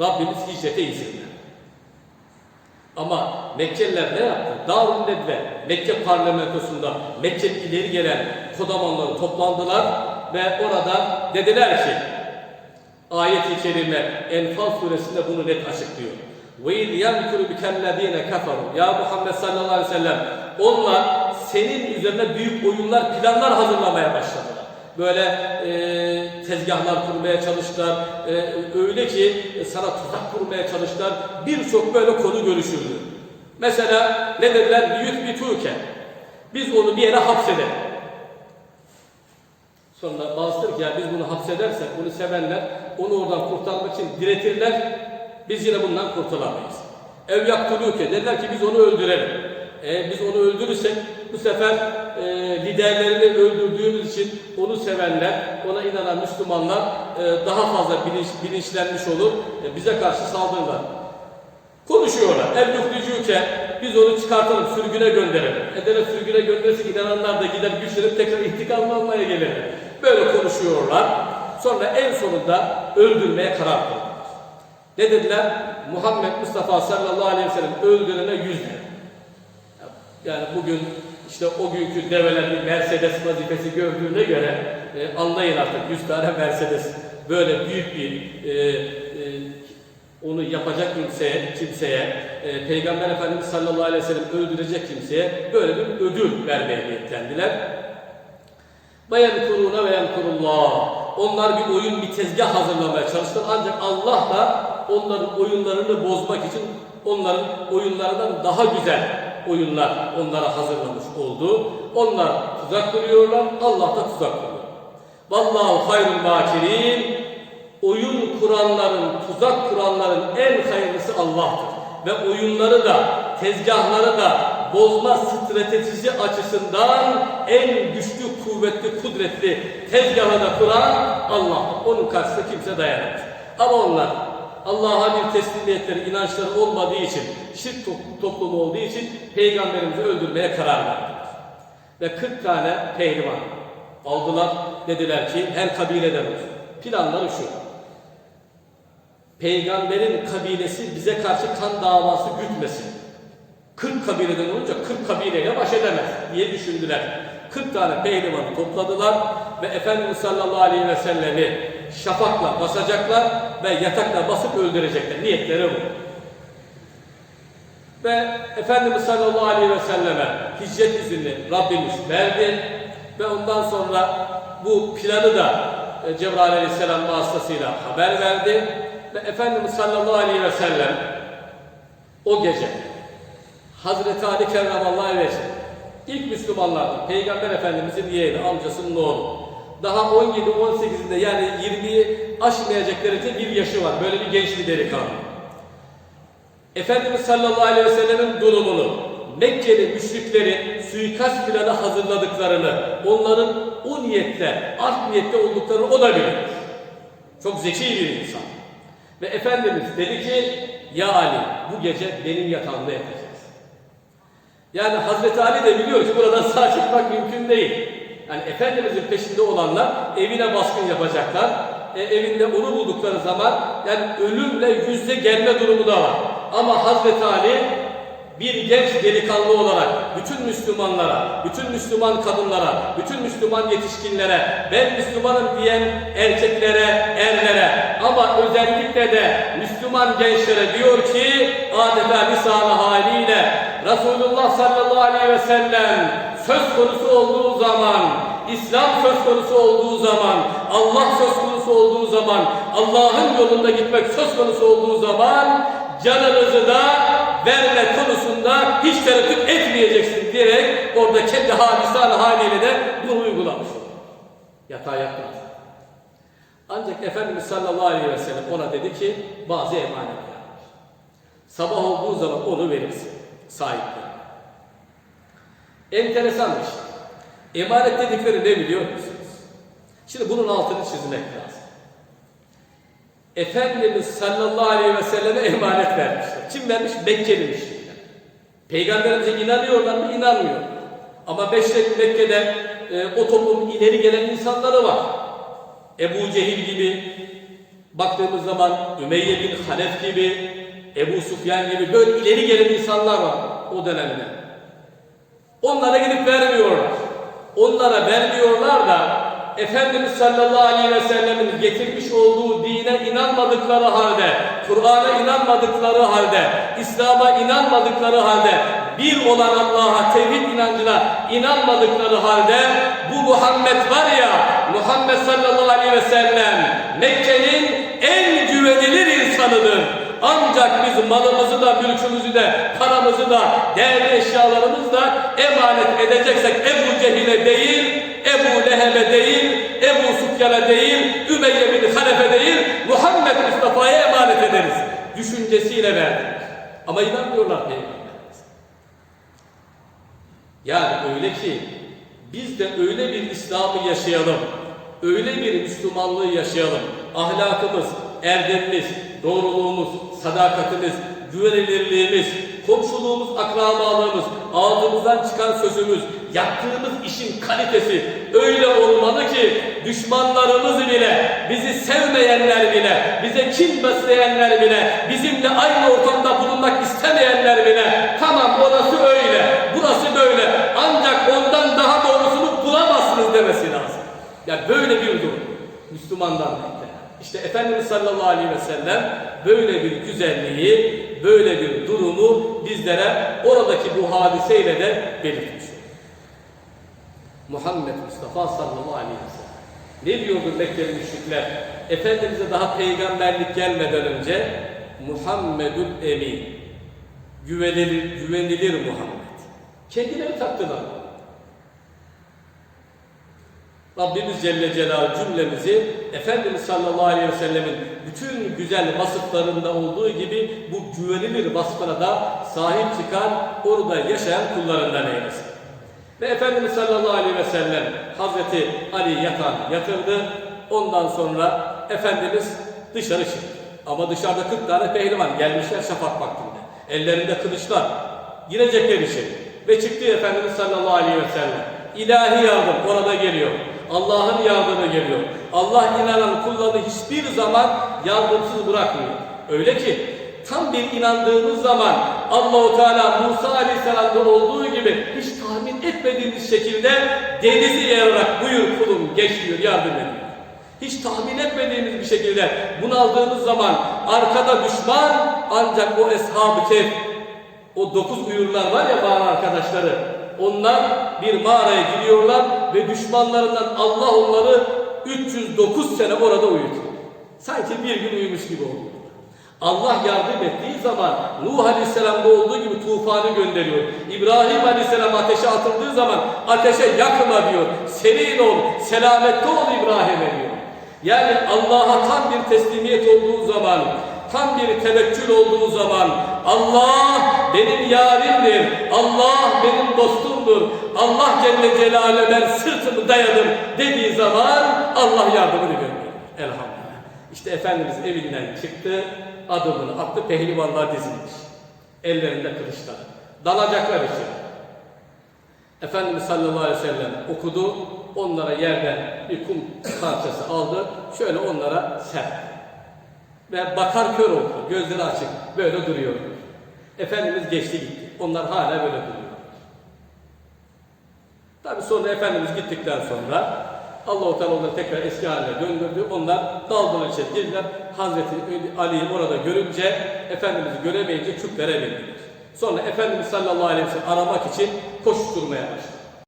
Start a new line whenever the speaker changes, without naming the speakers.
Rabbimiz hicrete izin verdi. Ama Mekkeliler ne yaptı? Darun Nedve, Mekke parlamentosunda Mekke ileri gelen kodamanları toplandılar ve orada dediler ki ayet-i kerime Enfal suresinde bunu net açıklıyor. وَاِذْ يَمْكُرُ بِكَ الَّذ۪ينَ كَفَرُوا Ya Muhammed sallallahu aleyhi ve sellem onlar senin üzerine büyük oyunlar, planlar hazırlamaya başladılar. Böyle e, tezgahlar kurmaya çalıştılar. E, öyle ki e, sana tuzak kurmaya çalıştılar. Birçok böyle konu görüşüldü. Mesela ne dediler? Büyük bir tuğke. Biz onu bir yere hapsedelim. Sonra bazıları ki ya biz bunu hapsedersek, bunu sevenler, onu oradan kurtarmak için diretirler. Biz yine bundan kurtulamayız. Ev yaktı yaktuluke. Dediler ki biz onu öldürelim. E, biz onu öldürürsek bu sefer e, liderlerini öldürdüğümüz için onu sevenler, ona inanan Müslümanlar e, daha fazla bilinç, bilinçlenmiş olur. E, bize karşı saldırırlar. Konuşuyorlar. El yuhricuke biz onu çıkartalım, sürgüne gönderelim. Edelim sürgüne gönderirsek inananlar da gider güçlenip tekrar intikam almaya gelir. Böyle konuşuyorlar. Sonra en sonunda öldürmeye karar kıldılar. Ne dediler? Muhammed Mustafa sallallahu aleyhi ve sellem öldürene yüz lira. Yani bugün işte o günkü develer bir Mercedes vazifesi gördüğüne göre e, anlayın artık 100 tane Mercedes böyle büyük bir e, e, onu yapacak kimseye, kimseye e, Peygamber Efendimiz sallallahu aleyhi ve sellem öldürecek kimseye böyle bir ödül vermeye niyetlendiler. Bayan kuruna ve kurullah. Onlar bir oyun, bir tezgah hazırlamaya çalıştılar. Ancak Allah da onların oyunlarını bozmak için onların oyunlarından daha güzel oyunlar onlara hazırlamış oldu. Onlar tuzak kuruyorlar, Allah da tuzak kuruyor. Vallahu hayrul makirin. Oyun kuranların, tuzak kuranların en hayırlısı Allah'tır. Ve oyunları da, tezgahları da bozma stratejisi açısından en güçlü, kuvvetli, kudretli tezgahı da kuran Allah. Onun karşısında kimse dayanamaz. Ama onlar Allah'a bir teslimiyetleri, inançları olmadığı için, şirk to- toplumu olduğu için peygamberimizi öldürmeye karar verdiler. Ve 40 tane pehlivan aldılar. Dediler ki her kabileden olsun. Planları şu. Peygamberin kabilesi bize karşı kan davası gütmesin. 40 kabileden olunca 40 kabileyle baş edemez diye düşündüler. 40 tane pehlivanı topladılar ve Efendimiz sallallahu aleyhi ve sellemi şafakla basacaklar ve yatakla basıp öldürecekler. Niyetleri bu. Ve Efendimiz sallallahu aleyhi ve selleme hicret izni Rabbimiz verdi ve ondan sonra bu planı da e, Cebrail aleyhisselam vasıtasıyla haber verdi ve Efendimiz sallallahu aleyhi ve sellem o gece Hazreti Ali kerramallahu vecih ilk Müslümanlardan Peygamber Efendimizin yeğeni, amcasının oğlu. Daha 17-18'inde yani 20'yi aşmayacak derecede bir yaşı var. Böyle bir genç bir delikanlı. Efendimiz sallallahu aleyhi ve sellemin durumunu, Mekkeli müşrikleri suikast planı hazırladıklarını, onların o niyette, art niyette olduklarını o da biliyor. Çok zeki bir insan. Ve Efendimiz dedi ki, ya Ali bu gece benim yatağımda yatacaksın. Yani Hazreti Ali de biliyor ki buradan sağ çıkmak mümkün değil. Yani Efendimizin peşinde olanlar evine baskın yapacaklar. E, evinde onu buldukları zaman yani ölümle yüzde gelme durumu da var. Ama Hazreti Ali bir genç delikanlı olarak bütün Müslümanlara, bütün Müslüman kadınlara, bütün Müslüman yetişkinlere, ben Müslümanım diyen erkeklere, erlere ama özellikle de Müslüman gençlere diyor ki adeta lisanı haliyle Resulullah sallallahu aleyhi ve sellem söz konusu olduğu zaman, İslam söz konusu olduğu zaman, Allah söz konusu olduğu zaman, Allah'ın yolunda gitmek söz konusu olduğu zaman canınızı da verme tereddüt etmeyeceksin diyerek orada kendi halisan haliyle de bunu uygulamış. Yatağa yatmaz. Ancak Efendimiz sallallahu aleyhi ve sellem ona dedi ki bazı emanetler. Sabah olduğu zaman onu verirsin sahiplerine. Enteresan bir şey. Emanet dedikleri ne biliyor musunuz? Şimdi bunun altını çizmek lazım. Efendimiz sallallahu aleyhi ve selleme emanet vermişler. Kim vermiş? Mekkeli müşrikler. Peygamberimize inanıyorlar mı? İnanmıyor. Ama Beşrik Mekke'de e, o toplumun ileri gelen insanları var. Ebu Cehil gibi, Baktığımız zaman Ümeyye bin Halef gibi, Ebu Sufyan gibi böyle ileri gelen insanlar var o dönemde. Onlara gidip vermiyorlar. Efendimiz sallallahu aleyhi ve sellemin getirmiş olduğu dine inanmadıkları halde, Kur'an'a inanmadıkları halde, İslam'a inanmadıkları halde, bir olan Allah'a tevhid inancına inanmadıkları halde bu Muhammed var ya, Muhammed sallallahu aleyhi ve sellem Mekke'nin en güvenilir insanıdır. Ancak biz malımızı da, mülkümüzü de, paramızı da, değerli eşyalarımızı da emanet edeceksek Ebu Cehil'e değil, Ebu Leheb'e değil, Ebu Sufyan'a değil, Ümeyye bin Halef'e değil, Muhammed Mustafa'ya emanet ederiz. Düşüncesiyle verdik. Ama inanmıyorlar Peygamberimize. Yani öyle ki biz de öyle bir İslam'ı yaşayalım, öyle bir Müslümanlığı yaşayalım. Ahlakımız, erdemimiz, doğruluğumuz, sadakatimiz, güvenilirliğimiz, komşuluğumuz, akrabalığımız, ağzımızdan çıkan sözümüz, yaptığımız işin kalitesi öyle olmalı ki düşmanlarımız bile, bizi sevmeyenler bile, bize kin besleyenler bile, bizimle aynı ortamda bulunmak istemeyenler bile, tamam orası öyle, burası böyle, ancak ondan daha doğrusunu bulamazsınız demesi lazım. Ya böyle bir durum. Müslümandan. İşte Efendimiz sallallahu aleyhi ve sellem böyle bir güzelliği, böyle bir durumu bizlere oradaki bu hadiseyle de belirtmiş. Muhammed Mustafa sallallahu aleyhi ve sellem. Ne diyordu Mekkeli müşrikler? Efendimiz'e daha peygamberlik gelmeden önce Muhammedül Emin. Güvenilir, güvenilir Muhammed. Kendileri taktılar. Rabbimiz Celle Celaluhu cümlemizi Efendimiz sallallahu aleyhi ve sellemin bütün güzel vasıflarında olduğu gibi bu güvenilir vasfına da sahip çıkan, orada yaşayan kullarından eylesin. Ve Efendimiz sallallahu aleyhi ve sellem Hazreti Ali yatan yatırdı. Ondan sonra Efendimiz dışarı çıktı. Ama dışarıda 40 tane pehlivan gelmişler şafak vaktinde. Ellerinde kılıçlar. Girecekler içeri. Ve çıktı Efendimiz sallallahu aleyhi ve sellem. İlahi yardım orada geliyor. Allah'ın yardımı geliyor. Allah inanan kullarını hiçbir zaman yardımsız bırakmıyor. Öyle ki tam bir inandığımız zaman Allahu Teala Musa Aleyhisselam'da olduğu gibi hiç tahmin etmediğimiz şekilde denizi yararak buyur kulum geç diyor yardım ediyor. Hiç tahmin etmediğimiz bir şekilde bunaldığımız zaman arkada düşman ancak o Eshab-ı Kehf o dokuz uyurlar var ya bağır arkadaşları onlar bir mağaraya giriyorlar ve düşmanlarından Allah onları 309 sene orada uyutuyor. Sanki bir gün uyumuş gibi oluyor. Allah yardım ettiği zaman Nuh Aleyhisselam'da olduğu gibi tufanı gönderiyor. İbrahim Aleyhisselam ateşe atıldığı zaman ateşe yakma diyor. Serin ol, selamette ol İbrahim'e diyor. Yani Allah'a tam bir teslimiyet olduğu zaman, tam bir tevekkül olduğu zaman Allah benim yarimdir, Allah benim dostumdur, Allah Celle Celaluhu ben sırtımı dayadım dediği zaman Allah yardımını gönderiyor. Elhamdülillah. İşte Efendimiz evinden çıktı, adımını attı, pehlivanlar dizilmiş. Ellerinde kılıçlar. Dalacaklar için. Efendimiz sallallahu aleyhi ve sellem okudu, onlara yerden bir kum parçası aldı, şöyle onlara serpti. Ve bakar kör oldu, gözleri açık, böyle duruyor. Efendimiz geçti gitti, onlar hala böyle duruyor. Tabi sonra Efendimiz gittikten sonra Allah-u Teala onları tekrar eski haline döndürdü. Onlar daldılar içeri girdiler. Hazreti Ali'yi orada görünce Efendimiz'i göremeyince küplere bindiler. Sonra Efendimiz sallallahu aleyhi ve sellem aramak için koşturmaya başladı.